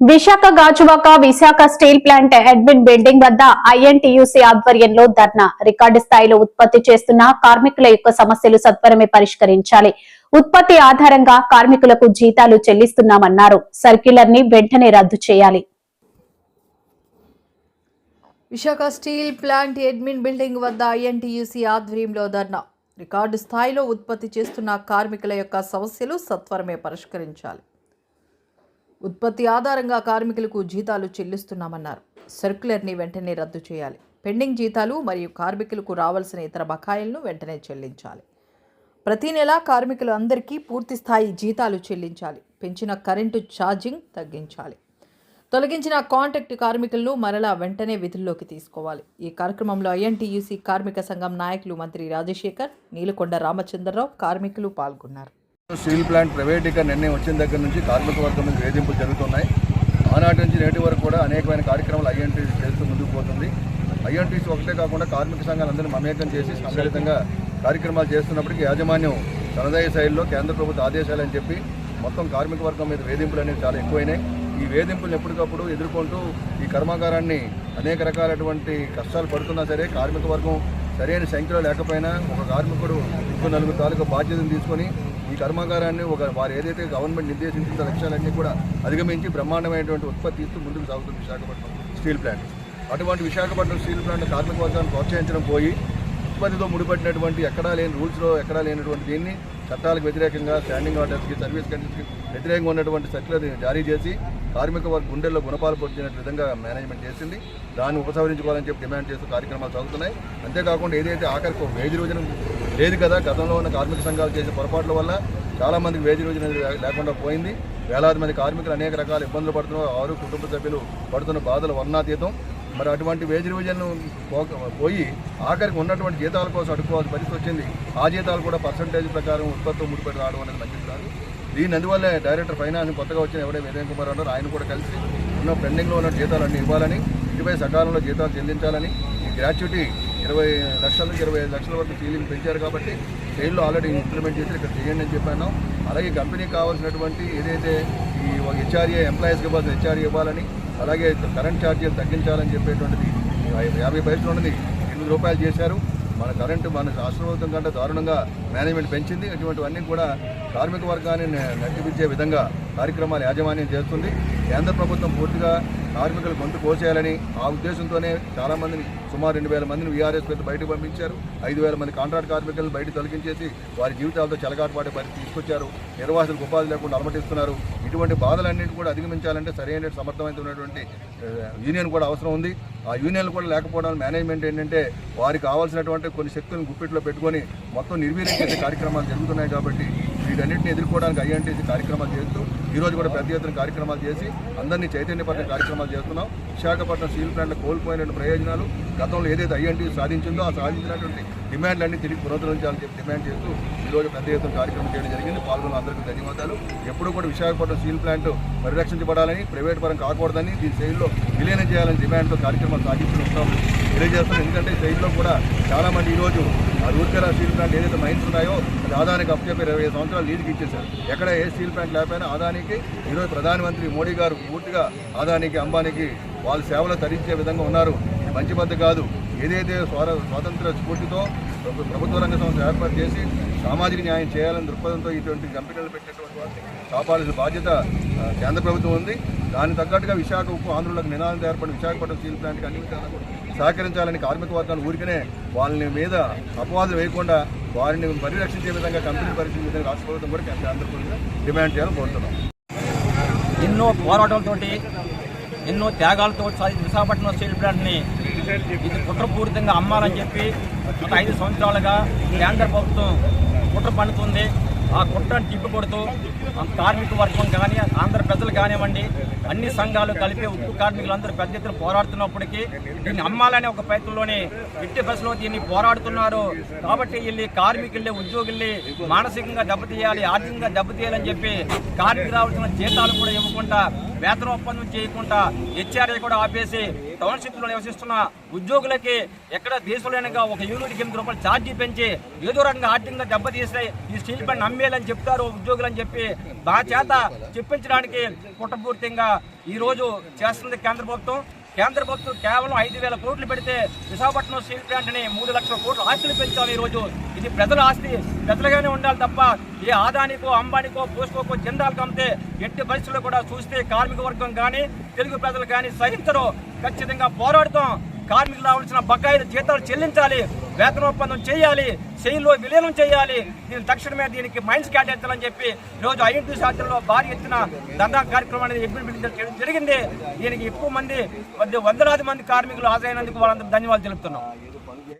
Visakha Gajuwaka Visakha steel plant admin building వద్ద INTUC ఆధ్వర్యంలో ధర్నా. Record స్థాయిలో ఉత్పత్తి చేస్తున్న కార్మికుల యొక్క సమస్యలు సత్వరమే పరిష్కరించాలి. ఉత్పత్తి ఆధారంగా కార్మికులకు జీతాలు చెల్లిస్తున్నామన్నారు. సర్క్యులర్ని వెంటనే రద్దు చేయాలి. Visakha steel plant admin building వద్ద ఐఎన్టీయూసీ ఆధ్వర్యంలో ధర్నా. రికార్డు స్థాయిలో ఉత్పత్తి చేస్తున్న కార్మికుల యొక్క సమస్యలు సత్వరమే పరిష్కరించాలి. ఉత్పత్తి ఆధారంగా కార్మికులకు జీతాలు చెల్లిస్తున్నామన్నారు. సర్క్యులర్ని వెంటనే రద్దు చేయాలి. పెండింగ్ జీతాలు మరియు కార్మికులకు రావాల్సిన ఇతర బకాయిలను వెంటనే చెల్లించాలి. ప్రతి నెల కార్మికులు అందరికీ పూర్తి స్థాయి జీతాలు చెల్లించాలి. పెంచిన కరెంటు ఛార్జింగ్ తగ్గించాలి. తొలగించిన కాంట్రాక్ట్ కార్మికులను మరలా వెంటనే విధుల్లోకి తీసుకోవాలి. ఈ కార్యక్రమంలో ఐఎన్టీయూసీ కార్మిక సంఘం నాయకులు మంత్రి రాజశేఖర్ నీలకొండ రామచంద్రరావు కార్మికులు పాల్గొన్నారు. స్టీల్ ప్లాంట్ ప్రైవేటీకరణ నిర్ణయం వచ్చిన దగ్గర నుంచి కార్మిక వర్గం మీద వేధింపులు జరుగుతున్నాయి. ఆనాటి నుంచి నేటి వరకు కూడా అనేకమైన కార్యక్రమాలు ఐఎన్టీసీ చేస్తూ ముందుకు పోతుంది. ఐఎన్టీసీ ఒకటే కాకుండా కార్మిక సంఘాలందరినీ మమేకం చేసి సంఘటితంగా కార్యక్రమాలు చేస్తున్నప్పటికీ యాజమాన్యం తనదయ శైలిలో కేంద్ర ప్రభుత్వ ఆదేశాలు అని చెప్పి మొత్తం కార్మిక వర్గం మీద వేధింపులు అనేవి చాలా ఎక్కువైనాయి. ఈ వేధింపులు ఎప్పటికప్పుడు ఎదుర్కొంటూ ఈ కర్మాగారాన్ని అనేక రకాలటువంటి కష్టాలు పడుతున్నా సరే కార్మిక వర్గం సరైన సంఖ్యలో లేకపోయినా ఒక కార్మికుడు ఇంకో నలుగురు తాలూకు బాధ్యతను తీసుకొని ఈ కర్మాగారాన్ని ఒక వారు ఏదైతే గవర్నమెంట్ నిర్దేశించిన లక్ష్యాలన్నీ కూడా అధిగమించి బ్రహ్మాండమైనటువంటి ఉత్పత్తి ఇస్తూ ముందుకు సాగుతుంది విశాఖపట్నం స్టీల్ ప్లాంట్. అటువంటి విశాఖపట్నం స్టీల్ ప్లాంట్ కార్మిక వర్గాన్ని ప్రోత్సహించడం పోయి ఉత్పత్తితో ముడిపడినటువంటి ఎక్కడా లేని రూల్స్లో ఎక్కడా లేనటువంటి దీన్ని చట్టాలకు వ్యతిరేకంగా స్టాండింగ్ ఆర్డర్స్కి సర్వీస్ కండిషన్కి వ్యతిరేకంగా ఉన్నటువంటి సర్క్యులర్ జారీ చేసి కార్మిక వర్గ గుండెల్లో గుణపాలు పొందిన విధంగా మేనేజ్మెంట్ చేసింది. దాన్ని ఉపసంహరించుకోవాలని చెప్పి డిమాండ్ చేస్తూ కార్యక్రమాలు సాగుతున్నాయి. అంతేకాకుండా ఏదైతే ఆఖరికి ఒక వేది రోజున లేదు కదా గతంలో ఉన్న కార్మిక సంఘాలు చేసే పొరపాట్ల వల్ల చాలామందికి వేది రోజు లేకుండా పోయింది. వేలాది మంది కార్మికులు అనేక రకాల ఇబ్బందులు పడుతున్నారు. వారు కుటుంబ సభ్యులు పడుతున్న బాధలు వర్ణాతీతం. మరి అటువంటి వేజ్ రివిజన్ పోయి ఆఖరికి ఉన్నటువంటి జీతాల కోసం అడుకోవాల్సిన పరిస్థితి వచ్చింది. ఆ జీతాలు కూడా పర్సంటేజ్ ప్రకారం ఉత్పత్తి ముడిపెట్టి రావడం అనేది మంచిది కాదు. దీని అందువల్లే డైరెక్టర్ ఫైనాన్స్ కొత్తగా వచ్చిన ఎవడే విజయ్ కుమార్ అన్నారు ఆయన కూడా కలిసి ఉన్న పెండింగ్లో ఉన్న జీతాలు అన్ని ఇవ్వాలని ఇటుపై సకాలంలో జీతాలు చెల్లించాలని ఈ గ్రాట్యుటీ ఇరవై లక్షల నుంచి ఇరవై ఐదు లక్షల వరకు సీలింగ్ పెంచారు కాబట్టి సెయిల్లో ఆల్రెడీ ఇంప్లిమెంట్ చేసి ఇక్కడ చేయండి అని చెప్పాను. అలాగే కంపెనీకి కావాల్సినటువంటి ఏదైతే ఈ హెచ్ఆర్ఏ ఎంప్లాయీస్కి ఇవ్వాల్సిన హెచ్ఆర్ఏ ఇవ్వాలని అలాగే కరెంట్ ఛార్జీలు తగ్గించాలని చెప్పేటువంటిది యాభై పైసలు ఉన్నది ఎనిమిది రూపాయలు చేశారు. మన కరెంటు మన రాష్ట్ర ప్రభుత్వం కంటే దారుణంగా మేనేజ్మెంట్ పెంచింది. ఇటువంటివన్నీ కూడా కార్మిక వర్గాన్ని నడిపించే విధంగా కార్యక్రమాలు యాజమాన్యం చేస్తుంది. కేంద్ర ప్రభుత్వం పూర్తిగా కార్మికులు గొంతు కోసేయాలని ఆ ఉద్దేశంతోనే చాలామందిని సుమారు రెండు వేల మందిని వీఆర్ఎస్ పెట్టి బయటకు పంపించారు. ఐదు వేల మంది కాంట్రాక్ట్ కార్మికులను బయట తొలగించేసి వారి జీవితాలతో చెలగాటుపాటు పరిస్థితి తీసుకొచ్చారు. నిర్వాసులకు ఉపాధి లేకుండా అలమటిస్తున్నారు. ఇటువంటి బాధలన్నింటి కూడా అధిగమించాలంటే సరైన సమర్థవంతమైనటువంటి యూనియన్ కూడా అవసరం ఉంది. ఆ యూనియన్లు కూడా లేకపోవడం మేనేజ్మెంట్ ఏంటంటే వారికి కావాల్సినటువంటి కొన్ని శక్తులను గుప్పిట్లో పెట్టుకొని మొత్తం నిర్వీర్యం చేసే కార్యక్రమాలు జరుగుతున్నాయి కాబట్టి వీటన్నింటిని ఎదుర్కోవడానికి ఐఎన్టీసీ కార్యక్రమాలు చేస్తూ ఈరోజు కూడా పెద్ద ఎత్తున కార్యక్రమాలు చేసి అందరినీ చైతన్యపరిచే కార్యక్రమాలు చేస్తున్నాం. విశాఖపట్నం స్టీల్ ప్లాంట్ కోల్పోయిన ప్రయోజనాలు గతంలో ఏదైతే ఐఎన్టీసీ సాధించిందో ఆ సాధించినటువంటి డిమాండ్లన్నీ తిరిగి పునరుద్ధరించాలని చెప్పి డిమాండ్ చేస్తూ ఈ రోజు పెద్ద ఎత్తున కార్యక్రమం చేయడం జరిగింది. పాల్గొన్న అందరికీ ధన్యవాదాలు. ఎప్పుడూ కూడా విశాఖపట్నం స్టీల్ ప్లాంట్ పరిరక్షించబడాలని ప్రైవేట్ పరం కాకూడదని దీని శైలిలో విలీనం చేయాలని డిమాండ్తో కార్యక్రమాలు సాగిస్తూ ఉంటామని తెలియజేస్తున్నాను ఎందుకంటే శైలిలో కూడా చాలా మంది ఈరోజు ఆ రూర్కెలా స్టీల్ ప్లాంట్ ఏదైతే మైన్స్ ఉన్నాయో అది ఆదానికి అప్పచెప్పి ఇరవై ఐదు సంవత్సరాలు లీజుకి ఇచ్చేశారు. ఎక్కడ ఏ స్టీల్ ప్లాంట్ లేకపోయినా ఆదానికి ఈరోజు ప్రధానమంత్రి మోడీ గారు పూర్తిగా ఆదానికి అంబానికి వాళ్ళ సేవలు తరించే విధంగా ఉన్నారు. మంచి పద్ధతి కాదు. ఏదైతే స్వార స్వాతంత్ర స్ఫూర్తితో ప్రభుత్వ రంగ సంస్థ ఏర్పాటు చేసి సామాజిక న్యాయం చేయాలని దృక్పథంతో ఇటువంటి కంపెనీలు పెట్టినటువంటి వాటిని కాపాడాల్సిన బాధ్యత కేంద్ర ప్రభుత్వం ఉంది. దానికి తగ్గట్టుగా విశాఖ ఉప్పు ఆంధ్రులకు నినాదం ఏర్పడిన విశాఖపట్నం స్టీల్ ప్లాంట్కి అన్ని విధాలుగా సహకరించాలని కార్మిక వర్గాలు ఊరికనే వాళ్ళని మీద అపవాదులు వేయకుండా వారిని పరిరక్షించే విధంగా కంపెనీ పరిరక్షించే విధంగా రాష్ట్ర ప్రభుత్వం కూడా కేంద్ర ప్రభుత్వం డిమాండ్ చేయాలని కోరుతున్నాం. ఎన్నో పోరాటాలతోటి ఎన్నో త్యాగాలతో విశాఖపట్నం స్టీల్ ప్లాంట్ని ఇది కుట్రపూరితంగా అమ్మాలని చెప్పి గత ఐదు సంవత్సరాలుగా కేంద్ర ప్రభుత్వం కుట్ర పండుతుంది ఆ కుట్రను తిప్పి కొడుతూ కార్మిక వర్గం కానీ ఆంధ్ర ప్రజలు కానివ్వండి అన్ని సంఘాలు కలిపి ఉక్కు కార్మికులందరూ పెద్ద ఎత్తున పోరాడుతున్నప్పటికీ దీన్ని అమ్మాలనే ఒక ప్రయత్నంలోనే ఎట్టి బస్సులో దీన్ని పోరాడుతున్నారు. కాబట్టి వీళ్ళు కార్మికుల్ని ఉద్యోగుల్ని మానసికంగా దెబ్బతీయాలి ఆర్థికంగా దెబ్బతీయాలని చెప్పి కార్మికులు రావాల్సిన జీతాలు కూడా ఇవ్వకుండా వేతన ఒప్పందం చేయకుండా హెచ్ఆర్ఏ కూడా ఆపేసి టౌన్షిప్లో నివసిస్తున్న ఉద్యోగులకి ఎక్కడ దేశంలోనగా ఒక యూనిట్కి ఎనిమిది రూపాయలు ఛార్జీ పెంచి ఏదో రకంగా ఆర్థికంగా దెబ్బతీస్తే ఈ స్టీల్ బండ్ నమ్మేయాలని చెప్తారు ఉద్యోగులు అని చెప్పి మా చేత చెప్పించడానికి కుట్రపూర్తిగా ఈ రోజు చేస్తుంది కేంద్ర ప్రభుత్వం. కేంద్ర ప్రభుత్వం కేవలం ఐదు వేల కోట్లు పెడితే విశాఖపట్నం స్టీల్ ప్లాంట్ని మూడు లక్షల కోట్లు ఆస్తులు పెంచాలి ఈరోజు. ఇది ప్రజల ఆస్తి. ప్రజలుగానే ఉండాలి తప్ప ఏ ఆదానికో అంబానికో పోస్కోకో జిందాలకు అమ్మితే ఎట్టి పరిస్థితుల్లో కూడా చూస్తే కార్మిక వర్గం కానీ తెలుగు ప్రజలు కానీ సహించరు. ఖచ్చితంగా పోరాడుతాం. కార్మికులు రావాల్సిన బకాయిల జీతాలు చెల్లించాలి వేతన ఒప్పందం చేయాలి శైలిలో విలీనం చేయాలి. దీని తక్షణమే దీనికి మైండ్స్ కేటాయించాలని చెప్పి ఈరోజు ఐఎన్టీ శాఖల్లో భారీ ఎత్తున దందా కార్యక్రమం అనేది ఇంప్లిమెంట్ చేయడం జరిగింది. దీనికి ఎక్కువ మంది వందలాది మంది కార్మికులు హాజరైనందుకు వాళ్ళందరూ ధన్యవాదాలు తెలుపుతున్నాం.